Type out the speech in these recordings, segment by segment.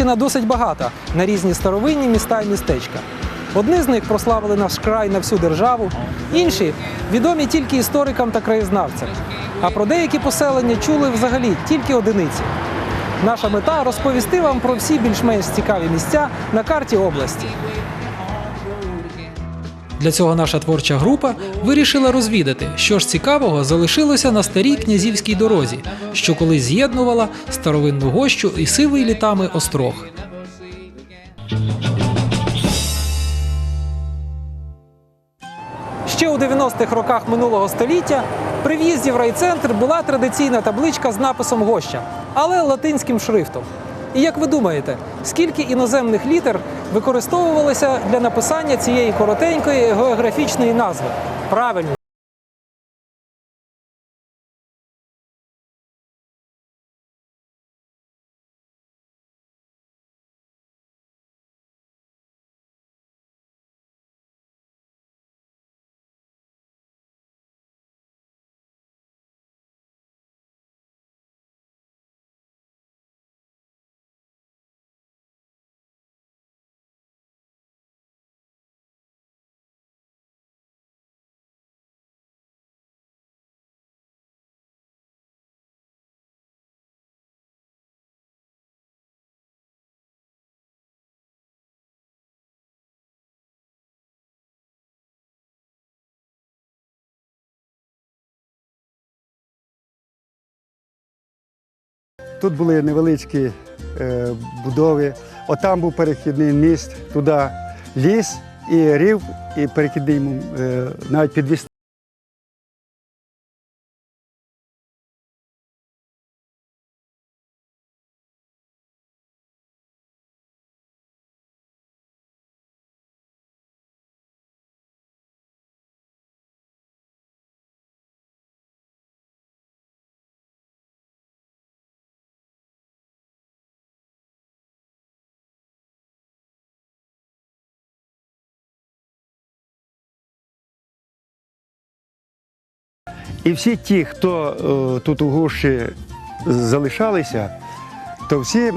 Рівненщина досить багата на різні старовинні міста і містечка. Одні з них прославили наш край на всю державу, інші відомі тільки історикам та краєзнавцям. А про деякі поселення чули взагалі тільки одиниці. Наша мета розповісти вам про всі більш-менш цікаві місця на карті області. Для цього наша творча група вирішила розвідати, що ж цікавого залишилося на старій князівській дорозі, що колись з'єднувала старовинну гощу і сивий літами острог. Ще у 90-х роках минулого століття при в'їзді в райцентр була традиційна табличка з написом Гоща, але латинським шрифтом. І як ви думаєте, скільки іноземних літер використовувалося для написання цієї коротенької географічної назви? Правильно. Тут були невеличкі е, будови. Отам був перехідний міст, туди ліс і рів, і перехідний е, навіть підвіз. І всі ті, хто е, тут у Гуші залишалися, то всі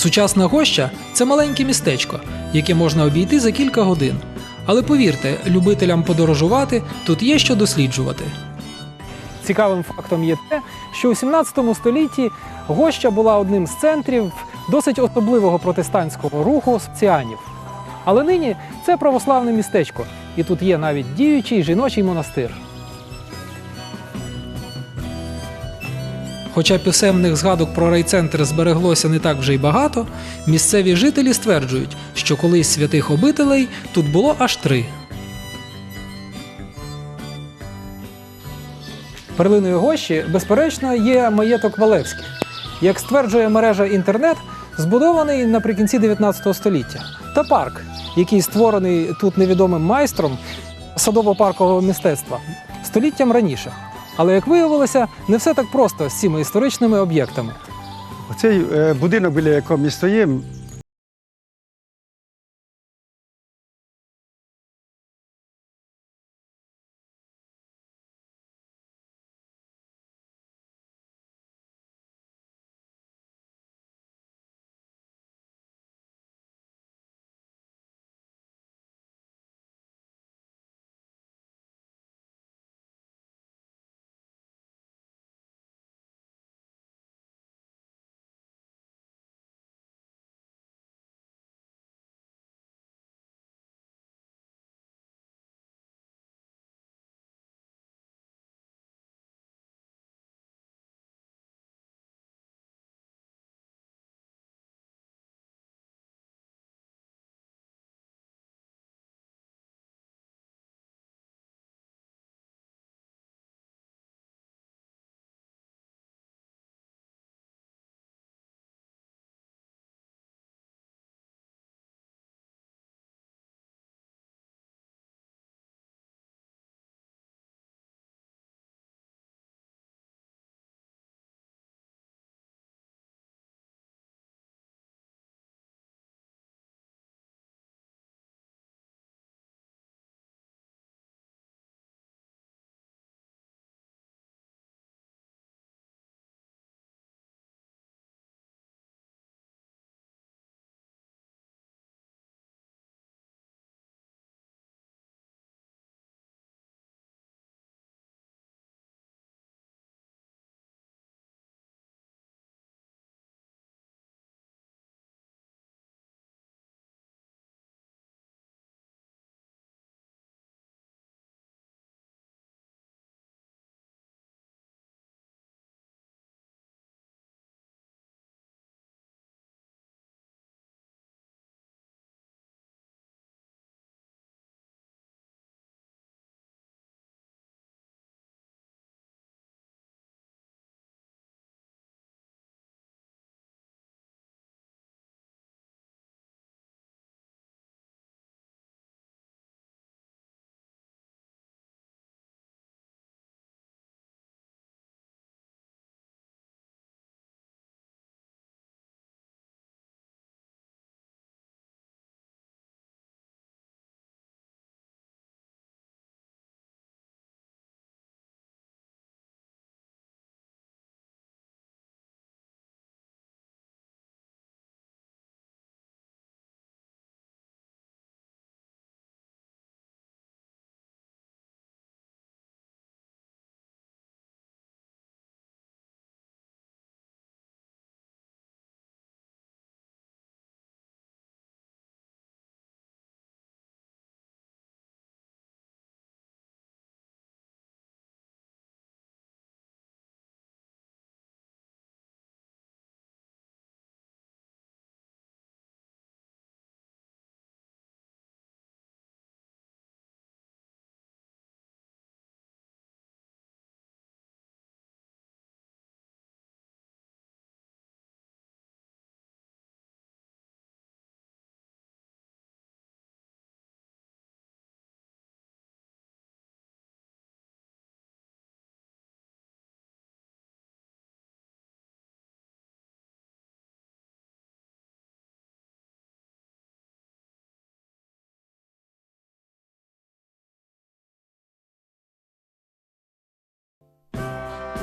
Сучасна гоща це маленьке містечко, яке можна обійти за кілька годин. Але повірте, любителям подорожувати тут є що досліджувати. Цікавим фактом є те, що у 17 столітті Гоща була одним з центрів досить особливого протестантського руху соціанів. Але нині це православне містечко, і тут є навіть діючий жіночий монастир. Хоча писемних згадок про райцентр збереглося не так вже й багато, місцеві жителі стверджують, що колись святих обителей тут було аж три. Перлиною Гощі, безперечно, є маєток Валевських. Як стверджує мережа інтернет, збудований наприкінці 19 століття, та парк, який створений тут невідомим майстром садово-паркового мистецтва століттям раніше. Але як виявилося, не все так просто з цими історичними об'єктами. оцей е, будинок, біля якого ми стоїмо,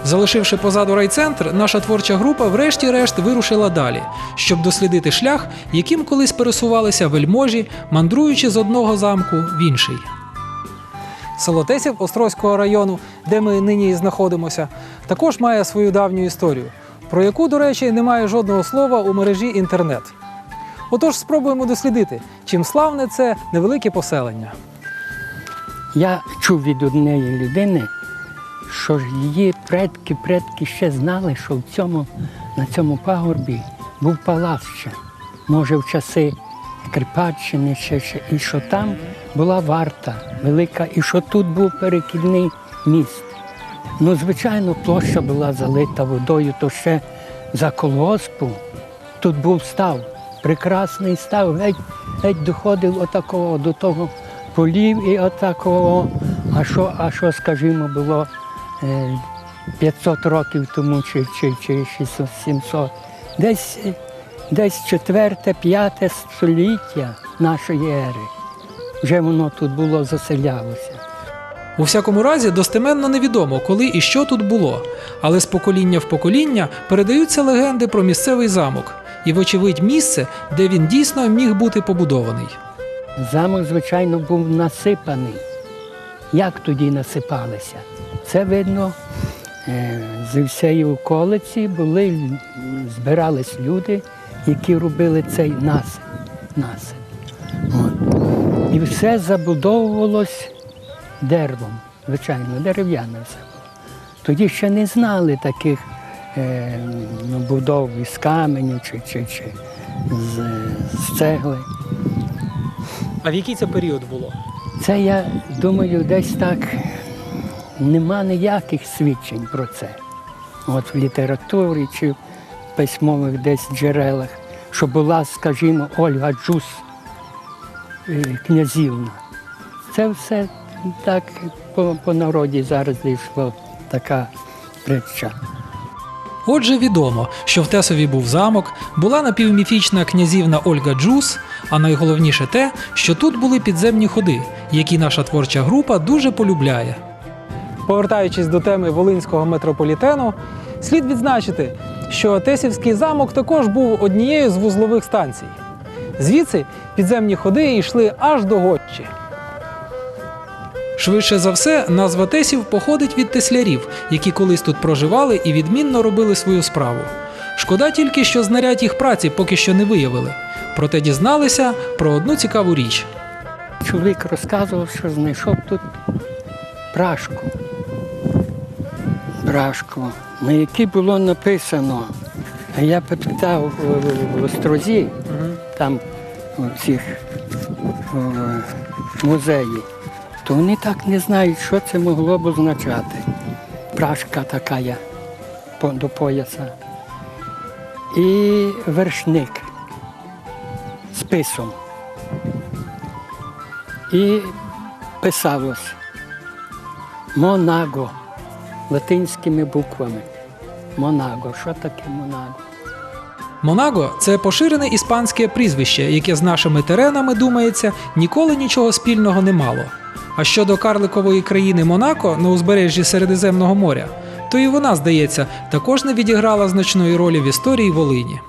Залишивши позаду райцентр, наша творча група врешті-решт вирушила далі, щоб дослідити шлях, яким колись пересувалися вельможі, мандруючи з одного замку в інший. Село Тесів Острозького району, де ми нині і знаходимося, також має свою давню історію, про яку, до речі, немає жодного слова у мережі інтернет. Отож, спробуємо дослідити, чим славне це невелике поселення. Я чув від однієї людини, що ж її предки, предки ще знали, що в цьому, на цьому пагорбі був палац ще, може, в часи Крипаччини, ще, ще, і що там була варта велика, і що тут був перекідний міст. Ну, звичайно, площа була залита водою, то ще за колгоспу тут був став, прекрасний став, геть, геть доходив отакого до того полів і отакого. А що, а що, скажімо, було 500 років тому чи, чи, чи 600, 700. Десь, е, десь четверте, п'яте століття нашої ери. Вже воно тут було заселялося. У всякому разі, достеменно невідомо, коли і що тут було, але з покоління в покоління передаються легенди про місцевий замок і, вочевидь, місце, де він дійсно міг бути побудований. Замок, звичайно, був насипаний. Як тоді насипалися? Це видно, е, з всієї околиці були, збирались люди, які робили цей насип. насип. От. І все забудовувалось деревом, звичайно, дерев'яне все. Тоді ще не знали таких е, ну, будов із каменю чи, чи, чи з, з цегли. А в який це період було? Це я думаю, десь так нема ніяких свідчень про це. От в літературі чи в письмових десь джерелах, що була, скажімо, Ольга Джус е, князівна. Це все так по, по народі зараз дійшло така притча. Отже, відомо, що в Тесові був замок, була напівміфічна князівна Ольга Джус, а найголовніше те, що тут були підземні ходи, які наша творча група дуже полюбляє. Повертаючись до теми Волинського метрополітену, слід відзначити, що Тесівський замок також був однією з вузлових станцій. Звідси підземні ходи йшли аж до Гоччі. Швидше за все, назва Тесів походить від теслярів, які колись тут проживали і відмінно робили свою справу. Шкода тільки, що знарядь їх праці поки що не виявили. Проте дізналися про одну цікаву річ. Чоловік розказував, що знайшов тут прашку. Прашку, на якій було написано. А я питав в- в Острозі, там у цих музеї, то вони так не знають, що це могло б означати. Прашка така я до пояса. І вершник з писом. І писалось Монаго латинськими буквами. Монаго. Що таке Монаго? Монаго це поширене іспанське прізвище, яке з нашими теренами, думається, ніколи нічого спільного не мало. А щодо карликової країни Монако на узбережжі Середземного моря, то і вона, здається, також не відіграла значної ролі в історії Волині.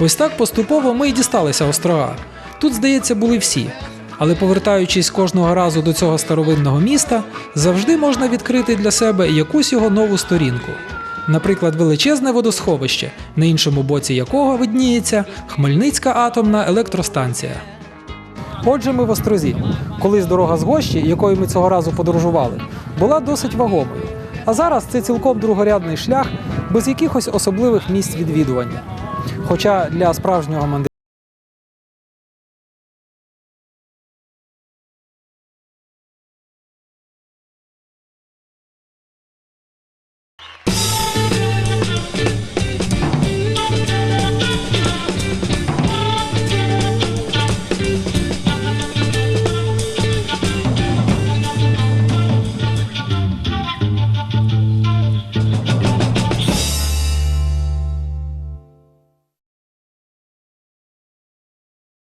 Ось так поступово ми й дісталися острога. Тут, здається, були всі. Але повертаючись кожного разу до цього старовинного міста, завжди можна відкрити для себе якусь його нову сторінку. Наприклад, величезне водосховище, на іншому боці якого видніється Хмельницька атомна електростанція. Отже, ми в Острозі. Колись дорога з Гощі, якою ми цього разу подорожували, була досить вагомою. А зараз це цілком другорядний шлях без якихось особливих місць відвідування. Хоча для справжнього мандрівника